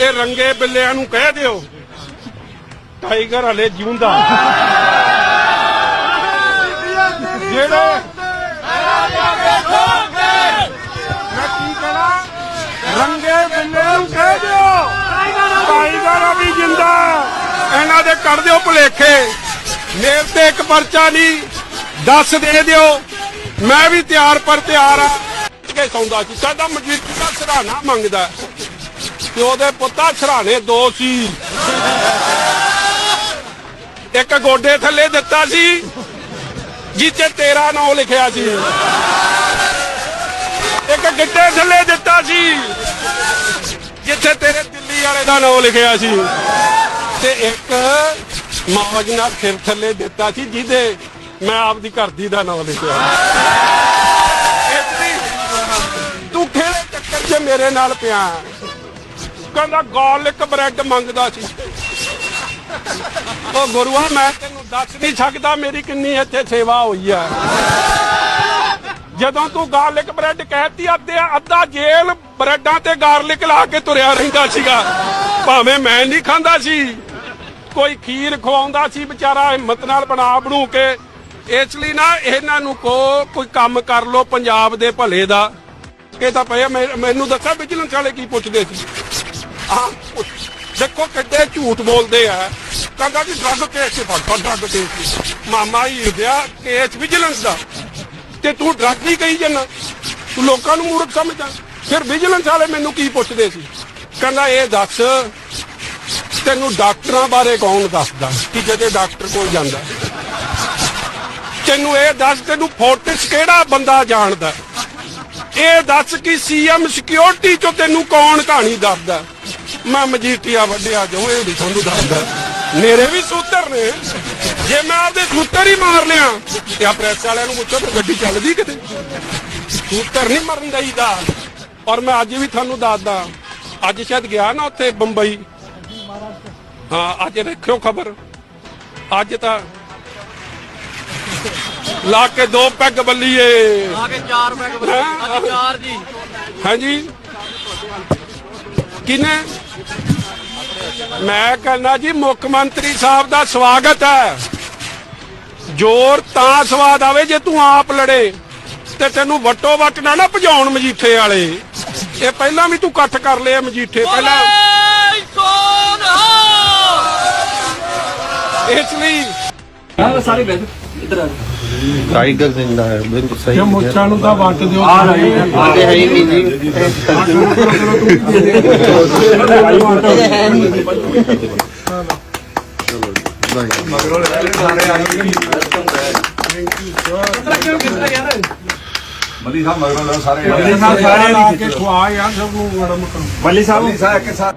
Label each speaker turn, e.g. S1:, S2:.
S1: ਇਹ ਰੰਗੇ ਬਿੱਲਿਆਂ ਨੂੰ ਕਹਿ ਦਿਓ। ਟਾਈਗਰ ਹਲੇ ਜਿਉਂਦਾ। ਜਿਹੜੇ ਮੈਂ ਕੀ ਕਰਾਂ? ਰੰਗੇ ਬਿੱਲੇ ਨੂੰ ਕਹਿ ਦਿਓ। ਟਾਈਗਰ ਅਭੀ ਜਿੰਦਾ। ਇਹਨਾਂ ਦੇ ਕੱਢ ਦਿਓ ਭੁਲੇਖੇ। ਮੇਰੇ ਤੇ ਇੱਕ ਪਰਚਾ ਨਹੀਂ। ਦੱਸ ਦੇ ਦਿਓ। ਮੈਂ ਵੀ ਤਿਆਰ ਪਰ ਤਿਆਰ ਆ। ਕੇ ਸੌਂਦਾ ਸੀ। ਸਾਡਾ ਮਜੀਠੀ ਦਾ ਸਰਾਣਾ ਮੰਗਦਾ। ਤੇ ਉਹਦੇ ਪੁੱਤਾ ਸਰਾਣੇ ਦੋ ਸੀ। ਇੱਕ ਗੋਡੇ ਥੱਲੇ ਦਿੱਤਾ ਸੀ, ਜਿੱਥੇ ਤੇਰਾ ਨਾਮ ਲਿਖਿਆ ਸੀ। ਇੱਕ ਗਿੱਟੇ ਥੱਲੇ ਦਿੱਤਾ ਸੀ, ਜਿੱਥੇ ਤੇਰੇ ਦਿੱਲੀ ਵਾਲੇ ਦਾ ਨਾਮ ਲਿਖਿਆ ਸੀ। ਤੇ ਇੱਕ ਮੌਜ ਨਾਲ ਸਿਰ ਥੱਲੇ ਦਿੱਤਾ ਸੀ, ਜਿਹਦੇ ਮੈਂ ਆਪਦੀ ਘਰਦੀ ਦਾ ਨਾਮ ਲਿਖਿਆ। ਦੀ ਤੂੰ ਕਿਹੜੇ ਚੱਕਰ 'ਚ ਮੇਰੇ ਨਾਲ ਪਿਆ। ਕਹਿੰਦਾ ਗਾਰਲਿਕ ਬ੍ਰੈਡ ਮੰਗਦਾ ਸੀ। ਉਹ ਗੁਰੂਆ ਮੈਂ ਤੈਨੂੰ ਦੱਸ ਨਹੀਂ ਸਕਦਾ ਮੇਰੀ ਕਿੰਨੀ ਇੱਥੇ ਸੇਵਾ ਹੋਈ ਆ। ਜਦੋਂ ਤੂੰ ਗਾਰਲਿਕ ਬ੍ਰੈਡ ਕਹਿਤੀ ਅੱਧੇ ਅੱਧਾ ਜੇਲ ਬ੍ਰੈਡਾਂ ਤੇ ਗਾਰਲਿਕ ਲਾ ਕੇ ਤੁਰਿਆ ਰਹਿੰਦਾ ਸੀਗਾ। ਭਾਵੇਂ ਮੈਂ ਨਹੀਂ ਖਾਂਦਾ ਸੀ। ਕੋਈ ਖੀਰ ਖਵਾਉਂਦਾ ਸੀ ਵਿਚਾਰਾ ਹਿੰਮਤ ਨਾਲ ਬਣਾ ਬਣੂ ਕੇ ਇਸ ਲਈ ਨਾ ਇਹਨਾਂ ਨੂੰ ਕੋ ਕੋਈ ਕੰਮ ਕਰ ਲੋ ਪੰਜਾਬ ਦੇ ਭਲੇ ਦਾ। ਇਹ ਤਾਂ ਪਿਆ ਮੈਨੂੰ ਦੱਸਾਂ ਵਿਜੀਲੈਂਸ ਵਾਲੇ ਕੀ ਪੁੱਛਦੇ ਸੀ। ਆ ਦੇਖੋ ਕਿੱਡੇ ਝੂਠ ਬੋਲਦੇ ਆ। ਕਹਿੰਦਾ ਜੀ ਡਰੱਗ ਕੇਸ ਚ ਫੜ ਡਰੱਗ ਕੇਸ ਮਾਮਾ ਹੀ ਹਿਰਦਿਆ ਕੇਸ ਵਿਜੀਲੈਂਸ ਦਾ। ਤੇ ਤੂੰ ਡਰੱਗ ਹੀ ਕਹੀ ਜੰਨਾ ਤੂੰ ਲੋਕਾਂ ਨੂੰ ਮੂਰਖ ਸਮਝਦਾ। ਫਿਰ ਵਿਜੀਲੈਂਸ ਵਾਲੇ ਮੈਨੂੰ ਕੀ ਪੁੱਛਦੇ ਸੀ? ਕਹਿੰਦਾ, ਇਹ ਦੱਸ, ਤੈਨੂੰ ਡਾਕਟਰਾਂ ਬਾਰੇ ਕੌਣ ਦੱਸਦਾ? ਕਿ ਜਦੋਂ ਡਾਕਟਰ ਕੋਲ ਜਾਂਦਾ? ਤੈਨੂੰ ਇਹ ਦੱਸ, ਤੈਨੂੰ ਫੋਰਟਿਸ ਕਿਹੜਾ ਬੰਦਾ ਜਾਣਦਾ? ਇਹ ਦੱਸ ਕਿ ਸੀਐਮ ਸਿਕਿਉਰਿਟੀ ਚੋਂ ਤੈਨੂੰ ਕੌਣ ਕਹਾਣੀ ਦੱਸਦਾ? ਮੈਂ ਮਜੀਠੀਆ ਵੱਡਿਆ, ਜੋ ਇਹ ਵੀ ਤੁਹਾਨੂੰ ਦੱਸਦਾ। ਮੇਰੇ ਵੀ ਸੂਤਰ ਨੇ। ਜੇ ਮੈਂ ਆਪਦੇ ਸੂਤਰ ਹੀ ਮਾਰ ਲਿਆ, ਤੇ ਆ ਪ੍ਰੈਸ ਵਾਲਿਆਂ ਨੂੰ ਪੁੱਛੋ ਤੇ ਗੱਡੀ ਚੱਲਦੀ ਕਿਤੇ? ਸੂਤਰ ਨਹੀਂ ਮਰਨ ਦਈਦਾ। ਔਰ ਮੈਂ ਅੱਜ ਵੀ ਤੁਹਾਨੂੰ ਦੱਸਦਾ, ਅੱਜ ਸ਼ਾਇਦ ਗਿਆ ਨਾ ਉੱਥੇ ਬੰਬਈ। ਹਾਂ, ਅੱਜ ਦੇਖਿਓ ਖਬਰ। ਅੱਜ ਤਾਂ ਲਾ ਕੇ ਦੋ ਪੈਗ ਬੱਲੀਏ।
S2: ਆ ਕੇ ਚਾਰ ਪੈਗ ਬਣਾ ਅੱਜ ਚਾਰ ਜੀ।
S1: ਹਾਂਜੀ। ਕਿਨੇ ਮੈਂ ਕਹਿੰਦਾ ਜੀ ਮੁੱਖ ਮੰਤਰੀ ਸਾਹਿਬ ਦਾ ਸਵਾਗਤ ਹੈ। ਜ਼ੋਰ ਤਾਂ ਸਵਾਦ ਆਵੇ ਜੇ ਤੂੰ ਆਪ ਲੜੇ ਤੇ ਤੈਨੂੰ ਵਟੋ ਵਟ ਨਾ ਨਾ ਭਜਾਉਣ ਮਜੀਠੇ ਵਾਲੇ। ਇਹ ਪਹਿਲਾਂ ਵੀ ਤੂੰ ਇਕੱਠ ਕਰ ਲਿਆ ਮਜੀਠੇ। ਪਹਿਲਾਂ ਇਸ ਲਈ ਹਾਂ
S2: ਸਾਰੇ ਬੈਠ ਇੱਧਰ ਆ
S3: ਟਾਈਗਰ ਜਿੰਦਾ ਹੈ ਬਿਲਕੁਲ ਸਹੀ ਇਹ
S1: ਮੁੱਛਾਂ ਨੂੰ ਤਾਂ ਵੰਟ ਦਿਓ।
S3: ਆ ਰਹੀ ਆਦੇ ਹੈ ਨਹੀਂ ਜੀ।
S4: ਮਗਰੋਂ ਲੈ ਆਈ ਥੈਂਕ ਯੂ ਸਰ ਕਿਸ ਤਰ੍ਹਾਂ ਯਾਰ ਮਲੀ ਸਾਹਿਬ ਮਗਰੋਂ ਸਾਰੇ ਮਲੀ ਸਾਹਿਬ
S1: ਸਾਰੇ ਲਾ ਕੇ ਖਵਾ ਯਾਰ ਸਭ ਨੂੰ ਮੜਮ
S4: ਮਲੀ ਸਾਹਿਬ। ਸਾਹਿਬ